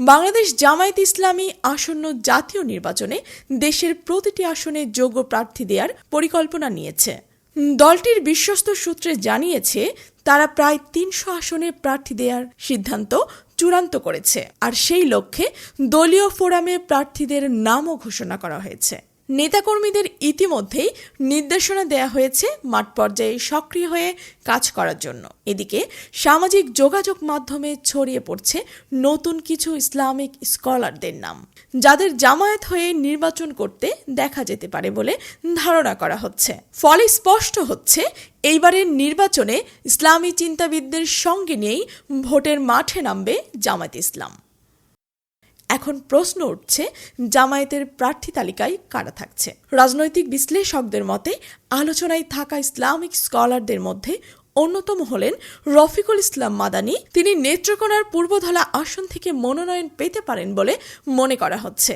বাংলাদেশ জামায়াত ইসলামী আসন্ন জাতীয় নির্বাচনে দেশের প্রতিটি আসনে যোগ্য প্রার্থী দেওয়ার পরিকল্পনা নিয়েছে। দলটির বিশ্বস্ত সূত্রে জানিয়েছে, তারা প্রায় তিনশো আসনে প্রার্থী দেওয়ার সিদ্ধান্ত চূড়ান্ত করেছে। আর সেই লক্ষ্যে দলীয় ফোরামে প্রার্থীদের নামও ঘোষণা করা হয়েছে। নেতাকর্মীদের ইতিমধ্যেই নির্দেশনা দেয়া হয়েছে মাঠ পর্যায়ে সক্রিয় হয়ে কাজ করার জন্য। এদিকে সামাজিক যোগাযোগ মাধ্যমে ছড়িয়ে পড়ছে নতুন কিছু ইসলামিক স্কলারদের নাম। যাদের জামায়াত হয়ে নির্বাচন করতে দেখা যেতে পারে বলে ধারণা করা হচ্ছে। ফলে স্পষ্ট হচ্ছে, এইবারের নির্বাচনে ইসলামী চিন্তাবিদদের সঙ্গে নিয়েই ভোটের মাঠে নামবে জামায়াত ইসলাম। এখন প্রশ্ন উঠছে, জামায়াতের প্রার্থী তালিকায় কারা থাকছে? রাজনৈতিক বিশ্লেষকদের মতে, আলোচনায় থাকা ইসলামিক স্কলারদের মধ্যে অন্যতম হলেন রফিকুল ইসলাম মাদানি। তিনি নেত্রকোনার পূর্বধলা আসন থেকে মনোনয়ন পেতে পারেন বলে মনে করা হচ্ছে।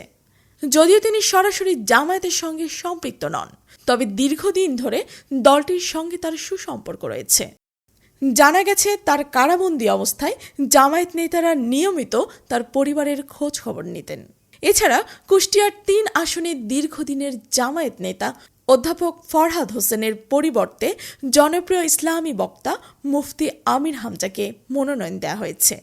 যদিও তিনি সরাসরি জামায়াতের সঙ্গে সম্পৃক্ত নন, তবে দীর্ঘদিন ধরে দলটির সঙ্গে তার সুসম্পর্ক রয়েছে। জানা গেছে তার কারাবন্দী অবস্থায় জামায়াত নেতারা নিয়মিত তার পরিবারের খোঁজ খবর নিতেন। এছাড়া কুষ্টিয়ার তিন আসনে দীর্ঘদিনের জামায়াত নেতা অধ্যাপক ফরহাদ হোসেনের পরিবর্তে জনপ্রিয় ইসলামী বক্তা মুফতি আমির হামজাকে মনোনয়ন দেওয়া হয়েছে।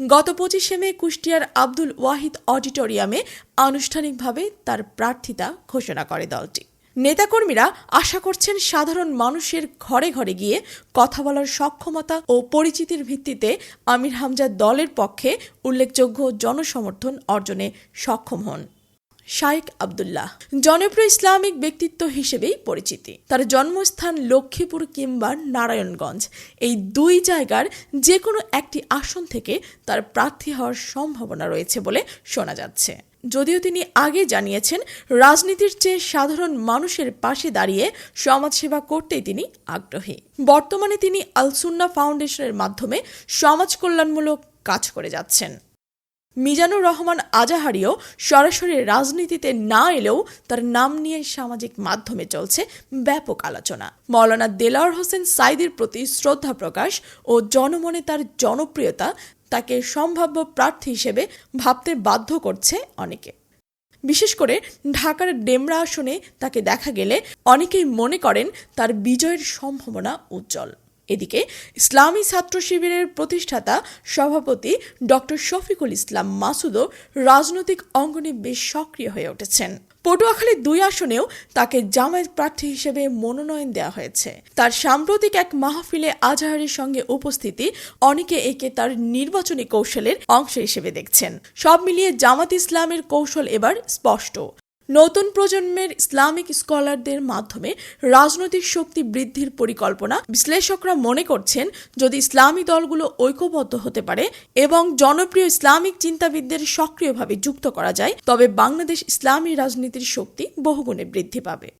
গত পঁচিশে মে কুষ্টিয়ার আব্দুল ওয়াহিদ অডিটোরিয়ামে আনুষ্ঠানিকভাবে তার প্রার্থিতা ঘোষণা করে দলটি। নেতাকর্মীরা আশা করছেন সাধারণ মানুষের ঘরে ঘরে গিয়ে কথা বলার সক্ষমতা ও পরিচিতির ভিত্তিতে আমির হামজা দলের পক্ষে উল্লেখযোগ্য জনসমর্থন অর্জনে সক্ষম হন। শাইক আবদুল্লাহ, জনপ্রিয় ইসলামিক ব্যক্তিত্ব হিসেবেই পরিচিতি। তার জন্মস্থান লক্ষ্মীপুর কিংবা নারায়ণগঞ্জ। এই দুই জায়গার যে কোনো একটি আসন থেকে তার প্রার্থী হওয়ার সম্ভাবনা রয়েছে বলে শোনা যাচ্ছে। যদিও তিনি আগে জানিয়েছেন, রাজনীতির চেয়ে সাধারণ মানুষের পাশে দাঁড়িয়ে সমাজসেবা করতেই তিনি আগ্রহী। বর্তমানে তিনি আলসুন্না ফাউন্ডেশনের মাধ্যমে সমাজ কল্যাণমূলক কাজ করে যাচ্ছেন। মিজানুর রহমান আজাহারিও সরাসরি রাজনীতিতে না এলেও তার নাম নিয়ে সামাজিক মাধ্যমে চলছে ব্যাপক আলোচনা। মৌলানা দেলাওয়ার হোসেন সাইদের প্রতি শ্রদ্ধা প্রকাশ ও জনমনে তার জনপ্রিয়তা তাকে সম্ভাব্য প্রার্থী হিসেবে ভাবতে বাধ্য করছে অনেকে। বিশেষ করে ঢাকার ডেমরা আসনে তাকে দেখা গেলে অনেকেই মনে করেন তার বিজয়ের সম্ভাবনা উজ্জ্বল। এদিকে ইসলামী ছাত্র শিবিরের প্রতিষ্ঠাতা সভাপতি ডক্টর শফিকুল ইসলাম মাসুদও রাজনৈতিক অঙ্গনে বেশ সক্রিয় হয়ে উঠেছেন। পটুয়াখালী দুই আসনেও তাকে জামায়াত প্রার্থী হিসেবে মনোনয়ন দেওয়া হয়েছে। তার সাম্প্রতিক এক মাহফিলে আজহারের সঙ্গে উপস্থিতি অনেকে একে তার নির্বাচনী কৌশলের অংশ হিসেবে দেখছেন। সব মিলিয়ে জামাত ইসলামের কৌশল এবার স্পষ্ট। নতুন প্রজন্মের ইসলামিক স্কলারদের মাধ্যমে রাজনৈতিক শক্তি বৃদ্ধির পরিকল্পনা বিশ্লেষকরা মনে করছেন, যদি ইসলামী দলগুলো ঐক্যবদ্ধ হতে পারে এবং জনপ্রিয় ইসলামিক চিন্তাবিদদের সক্রিয়ভাবে যুক্ত করা যায়, তবে বাংলাদেশ ইসলামী রাজনীতির শক্তি বহুগুণে বৃদ্ধি পাবে।